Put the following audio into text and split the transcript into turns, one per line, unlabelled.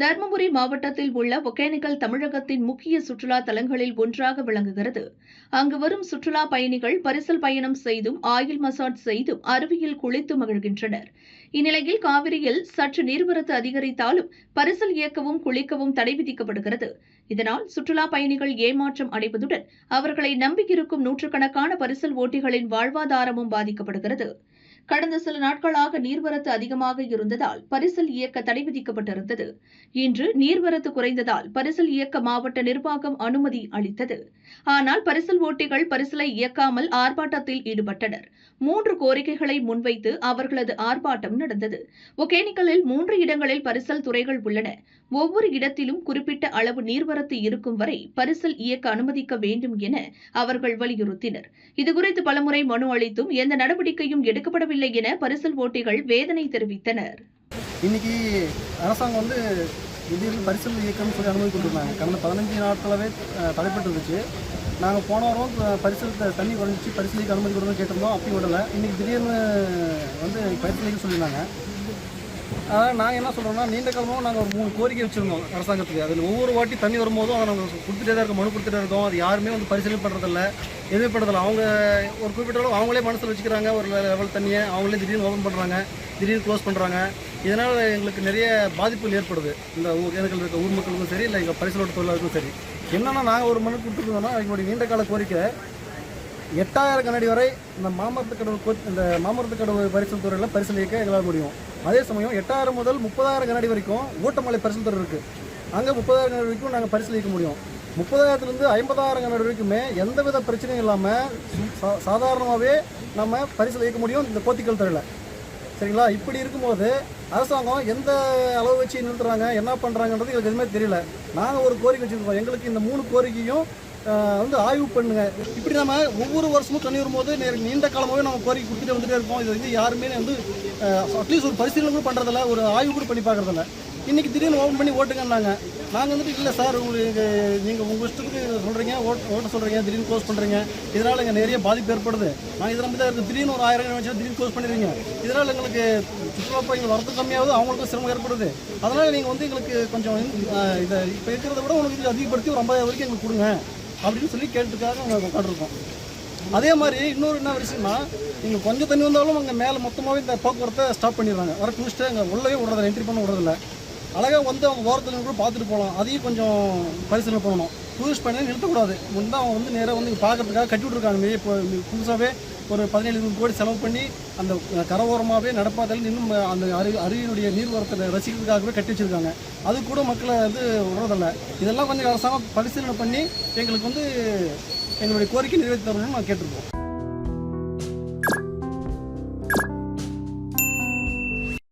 தருமபுரி மாவட்டத்தில் உள்ள ஒகேனக்கல் தமிழகத்தின் முக்கிய சுற்றுலா தலங்களில் ஒன்றாக விளங்குகிறது. அங்கு வரும் சுற்றுலா பயணிகள் பரிசல் பயணம் செய்தும் ஆயில் மசாஜ் செய்தும் அருவியில் குளித்து மகிழ்கின்றனர். இந்நிலையில் காவிரியில் சற்று நீர்வரத்து அதிகரித்தாலும் பரிசல் இயக்கவும் குளிக்கவும் தடை விதிக்கப்படுகிறது. இதனால் சுற்றுலா பயணிகள் ஏமாற்றம் அடைவதுடன் அவர்களை நம்பியிருக்கும் நூற்றுக்கணக்கான பரிசல் ஓட்டிகளின் வாழ்வாதாரமும் பாதிக்கப்படுகிறது. கடந்த சில நாட்களாக நீர்வரத்து அதிகமாக இருந்ததால் பரிசல் இயக்க தடை விதிக்கப்பட்டிருந்தது. இன்று நீர்வரத்து குறைந்ததால் பரிசல் இயக்க மாவட்ட நிர்வாகம் அனுமதி அளித்தது. ஆனால் பரிசல் ஓட்டிகள் பரிசலை இயக்காமல் ஆர்ப்பாட்டத்தில் ஈடுபட்டனர். மூன்று கோரிக்கைகளை முன்வைத்து அவர்களது ஆர்ப்பாட்டம் நடந்தது. ஒகேனிக்கலில் மூன்று இடங்களில் பரிசல் துறைகள் உள்ளன. ஒவ்வொரு இடத்திலும் குறிப்பிட்ட அளவு நீர்வரத்து இருக்கும் வரை பரிசல் இயக்க அனுமதிக்க வேண்டும் என அவர்கள் வலியுறுத்தினர். இதுகுறித்து பலமுறை மனு அளித்தும் எந்த நடவடிக்கையும் எடுக்கப்படவில்லை என பரிசல் ஓட்டிகள் வேதனை தெரிவித்தனர்.
இன்னைக்கு அரசாங்கம் வந்து திடீர்னு பரிசல் இயக்கம்னு சொல்லி அனுமதி கொடுத்துருந்தாங்க. கடந்த பதினஞ்சு நாட்களாகவே அஹ், தடைப்பட்டு இருந்துச்சு நாங்கள் போன வாரம் பரிசல் த- தண்ணி குறைஞ்சிச்சு பரிசல் இயக்க அனுமதி கொடுக்கணும்னு கேட்டிருந்தோம். அப்படி விடலை. இன்னைக்கு திடீர்னு வந்து பரிசல் இயக்க சொல்லியிருந்தாங்க. அதான் நாங்கள் என்ன சொல்கிறோம்னா நீண்ட காலமாக நாங்கள் ஒரு மூணு கோரிக்கை வச்சுருந்தோம் அரசாங்கத்துக்கு. அதில் ஒவ்வொரு வாட்டி தண்ணி வரும்போதும் அதை நாங்கள் கொடுத்துட்டே தான் இருக்கோம் மனு கொடுத்துட்டே இருக்கோம். அது யாருமே வந்து பரிசீலனை பண்ணுறதில்ல எதுவுமே பண்ணுறதில்ல அவங்க ஒரு குறிப்பிட்ட அளவு அவங்களே மனசில் வச்சுக்கிறாங்க ஒரு லெவல் தண்ணியை. அவங்களே திடீர்னு ஓப்பன் பண்ணுறாங்க திடீர்னு க்ளோஸ் பண்ணுறாங்க இதனால் எங்களுக்கு நிறைய பாதிப்புகள் ஏற்படுது. இந்த ஊர் எனக்கு இருக்க ஊர் மக்களுக்கும் சரி இல்லை எங்கள் பரிசலோட்ட தொழிலாளருக்கும் சரி. என்னென்னா நாங்கள் ஒரு மனு கொடுத்துருந்தோம்னா எங்களுடைய நீண்ட கால கோரிக்கை எட்டாயிரம் கண்ணாடி வரை இந்த மாமரத்து கடவுள் இந்த மாமரத்து கடவுள் பரிசல் துறையில் பரிசீலிக்க எங்களால் முடியும். அதே சமயம் எட்டாயிரம் முதல் முப்பதாயிரம் கண்ணாடி வரைக்கும் ஊட்டமலை பரிசல் தர இருக்குது அங்கே முப்பதாயிரம் கண்ணாடி வரைக்கும் நாங்கள் பரிசீலிக்க முடியும். முப்பதாயிரத்துலேருந்து ஐம்பதாயிரம் கண்ணாடி வரைக்குமே எந்தவித பிரச்சனையும் இல்லாமல் சா- சாதாரணமாகவே நம்ம பரிசல் இயக்க முடியும் இந்த போத்திக்கல் தரையில் சரிங்களா? இப்படி இருக்கும்போது அரசாங்கம் எந்த அளவு வச்சு நிறுத்துறாங்க என்ன பண்ணுறாங்கன்றது எங்களுக்கு எதுவுமே தெரியல. நாங்கள் ஒரு கோரிக்கை வச்சுருக்கோம். எங்களுக்கு இந்த மூணு கோரிக்கையும் வந்து ஆய்வு பண்ணுங்க. இப்படி நம்ம ஒவ்வொரு வருஷமும் தண்ணி வரும்போது நீண்ட காலமாகவே நம்ம கோரிக்கை கொடுத்துட்டே வந்துட்டே இருக்கோம். இது வந்து யாருமே வந்து அட்லீஸ்ட் ஒரு பரிசீலனை கூட பண்ணுறதில்ல ஒரு ஆய்வு கூட பண்ணி பார்க்குறதில்ல. இன்றைக்கி திடீர்னு ஓப்பன் பண்ணி ஓட்டுங்கன்னாங்க. நாங்கள் வந்துட்டு இல்லை சார் உங்களுக்கு நீங்கள் உங்கள் இஷ்டத்துக்கு சொல்கிறீங்க ஓட் ஓட்ட சொல்கிறீங்க திடீர்னு க்ளோஸ் பண்ணுறீங்க இதனால் இங்கே நிறைய பாதிப்பு ஏற்படுது. நாங்கள் இதில் தான் இருக்குது திடீர்னு ஒரு ஆயிரம் வச்சு திடீர்னு க்ளோஸ் பண்ணிடுவீங்க இதனால் எங்களுக்கு சுற்றுலா பயணிகள் வரது கம்மியாகுது அவங்களுக்கும் சிரமம் ஏற்படுது. அதனால் நீங்கள் வந்து எங்களுக்கு கொஞ்சம் இதை இப்போ இருக்கிறத விட உங்களுக்கு அதிகப்படுத்தி ஒரு ஐம்பதாயிரம் வரைக்கும் எங்களுக்கு கொடுங்க. அப்படின்னு சொல்லி கேட்டுக்காக நாங்கள் உட்காந்துருக்கோம் அதே மாதிரி இன்னொரு என்ன விஷயம்னா நீங்கள் கொஞ்சம் தண்ணி வந்தாலும் அங்கே மேலே மொத்தமாகவே இந்த போக்குவரத்தை ஸ்டாப் பண்ணிடுறாங்க. வர டூரிஸ்ட்டு அங்கே உள்ளவே விடுறதில்ல என்ட்ரி பண்ண விடுறதில்ல. அழகாக வந்து அவங்க ஓரத்தில் கூட பார்த்துட்டு போகலாம். அதையும் கொஞ்சம் பரிசீலனை பண்ணணும். டூரிஸ்ட் பயணம் நிறுத்தக்கூடாது. முன்னே அவங்க வந்து நேராக வந்து பார்க்குறதுக்காக பார்க்கறதுக்காக கட்டி விட்ருக்காங்க இப்போ புதுசாகவே ஒரு பதினேழு இருபது கோடி செலவு பண்ணி அந்த கரவோரமாகவே நடப்பாதையில் இன்னும் அந்த அரு அருவியினுடைய நீர்வரத்தை ரசிக்கிறதுக்காகவே கட்டி வச்சுருக்காங்க. அது கூட மக்களை வந்து விடுறதில்ல. இதெல்லாம் கொஞ்சம் அரசாங்கம் பரிசீலனை பண்ணி எங்களுக்கு வந்து எங்களுடைய கோரிக்கை நிறைவேற்றி தரணும்னு நான் கேட்டிருக்கோம்.